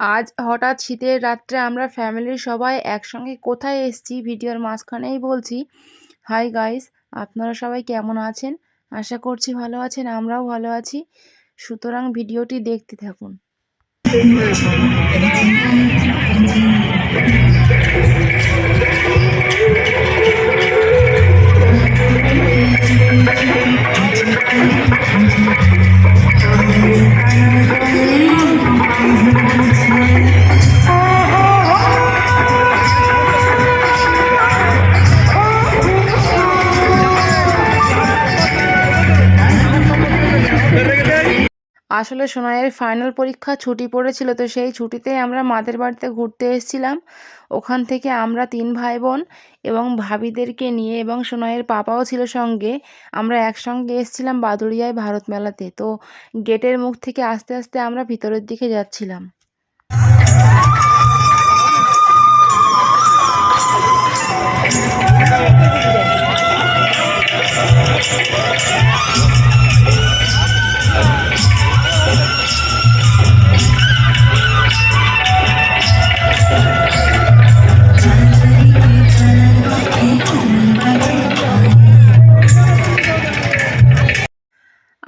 আজ হঠাৎ শীতের রাত্রে আমরা ফ্যামিলির সবাই একসঙ্গে কোথায় এসেছি ভিডিওর মাঝখানেই বলছি হাই গাইস আপনারা সবাই কেমন আছেন? আশা করছি ভালো আছেন, আমরাও ভালো আছি। সুতরাং ভিডিওটি দেখতে থাকুন। আসলে সোনাইয়ের ফাইনাল পরীক্ষা ছুটি পড়েছিল, তো সেই ছুটিতে আমরা মাদের বাড়িতে ঘুরতে এসেছিলাম। ওখান থেকে আমরা তিন ভাই বোন এবং ভাবিদেরকে নিয়ে এবং সোনাইয়ের পাপাও ছিল সঙ্গে, আমরা একসঙ্গে এসেছিলাম বাদুড়িয়ায় ভারত মেলাতে। তো গেটের মুখ থেকে আস্তে আস্তে আমরা ভিতরের দিকে যাচ্ছিলাম।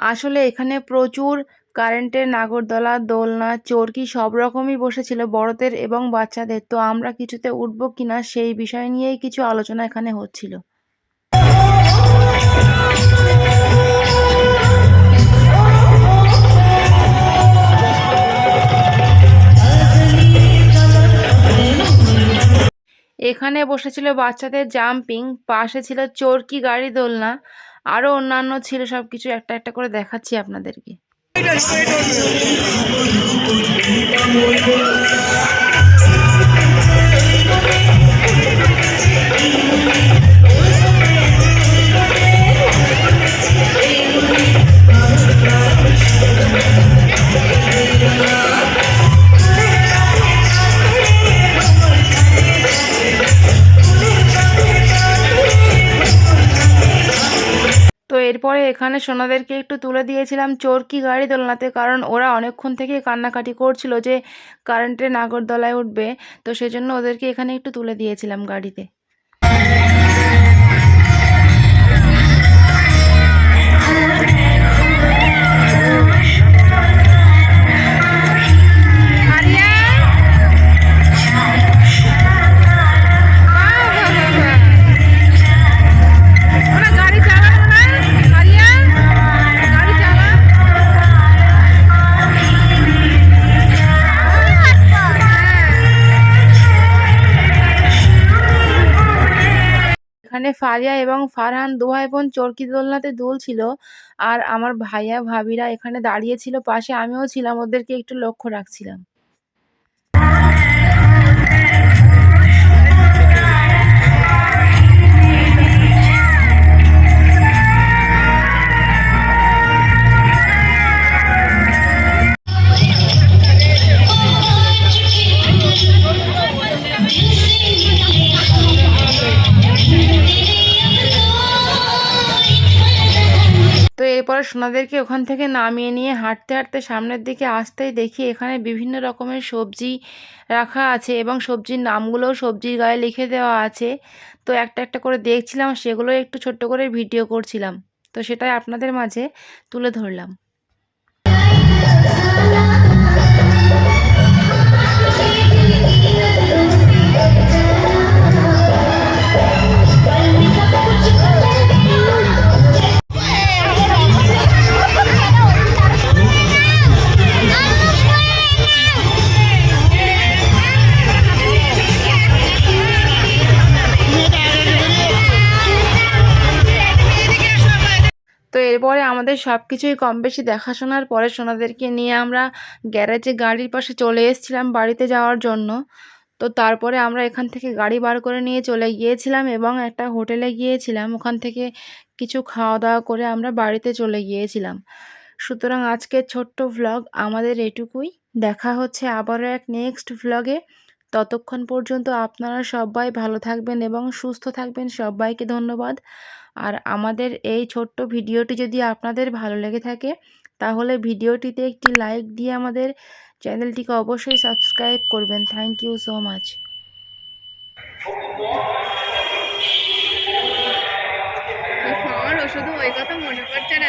আসলে এখানে প্রচুর কারেন্টের নাগরদোলা, দোলনা, চরকি সব রকমই বসেছিল বড়দের এবং বাচ্চাদের। তো আমরা কিছুতে উঠবো কিনা সেই বিষয় নিয়েই কিছু আলোচনা এখানে হচ্ছিল। এখানে বসেছিল বাচ্চাদের জাম্পিং, পাশে ছিল চরকি গাড়ি দোলনা আরও অন্যান্য ছিল সব কিছু একটা একটা করে দেখাচ্ছি আপনাদেরকে। এরপরে এখানে সোনাদেরকে একটু তুলে দিয়েছিলাম চোরকি গাড়ি দোলনাতে, কারণ ওরা অনেকক্ষণ থেকে কান্নাকাটি করছিল যে কারেন্টের নাগরদোলায় উঠবে। তো সেজন্য ওদেরকে এখানে একটু তুলে দিয়েছিলাম গাড়িতে। এখানে ফারিয়া এবং ফারহান দোহাই বোন চরকি দোলনাতে দুলছিল আর আমার ভাইয়া, ভাবিরা এখানে দাঁড়িয়ে ছিল, পাশে আমিও ছিলাম, ওদেরকে একটু লক্ষ্য রাখছিলাম। তো এরপর সোনাদেরকে ওখান থেকে নামিয়ে নিয়ে হাঁটতে হাঁটতে সামনের দিকে আসতেই দেখি এখানে বিভিন্ন রকমের সবজি রাখা আছে এবং সবজির নামগুলোও সবজির গায়ে লিখে দেওয়া আছে। তো একটা একটা করে দেখছিলাম সেগুলো একটু ছোট্ট করে ভিডিও করছিলাম। তো সেটাই আপনাদের মাঝে তুলে ধরলাম। তো এরপরে আমাদের সব কিছুই কম বেশি দেখাশোনার পরে সোনাদেরকে নিয়ে আমরা গ্যারেজে গাড়ির পাশে চলে এসেছিলাম বাড়িতে যাওয়ার জন্য। তো তারপরে আমরা এখান থেকে গাড়ি বার করে নিয়ে চলে গিয়েছিলাম এবং একটা হোটেলে গিয়েছিলাম। ওখান থেকে কিছু খাওয়া দাওয়া করে আমরা বাড়িতে চলে গিয়েছিলাম। সুতরাং আজকের ছোট্ট ভ্লগ আমাদের এটুকুই। দেখা হচ্ছে আবারও এক নেক্সট ভ্লগে ততক্ষণ পর্যন্ত আপনারা সবাই ভালো থাকবেন এবং সুস্থ থাকবেন। সবাইকে ধন্যবাদ। আর আমাদের এই ছোট্ট ভিডিওটি যদি আপনাদের ভালো লেগে থাকে, তাহলে ভিডিওটিতে একটি লাইক দিয়ে আমাদের চ্যানেলটিকে অবশ্যই সাবস্ক্রাইব করবেন। থ্যাংক ইউ সো মাচ ওই কথা মনে না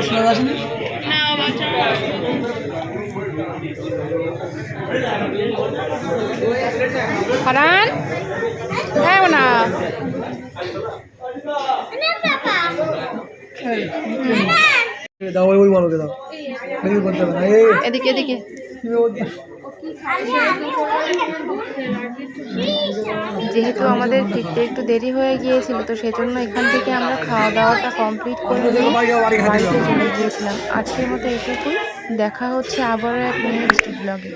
এত ভয় লাগছে হারান হ্যাঁ না দাও ওই দাও। এদিকে এদিকে। যেহেতু আমাদের ফিরতে একটু দেরি হয়ে গিয়েছিল, তো সেজন্য এখান থেকে আমরা খাওয়া দাওয়াটা কমপ্লিট করে চলে গিয়েছিলাম। আজকের মতো এটুকুই। দেখা হচ্ছে আবারও এক নেক্সট ব্লগে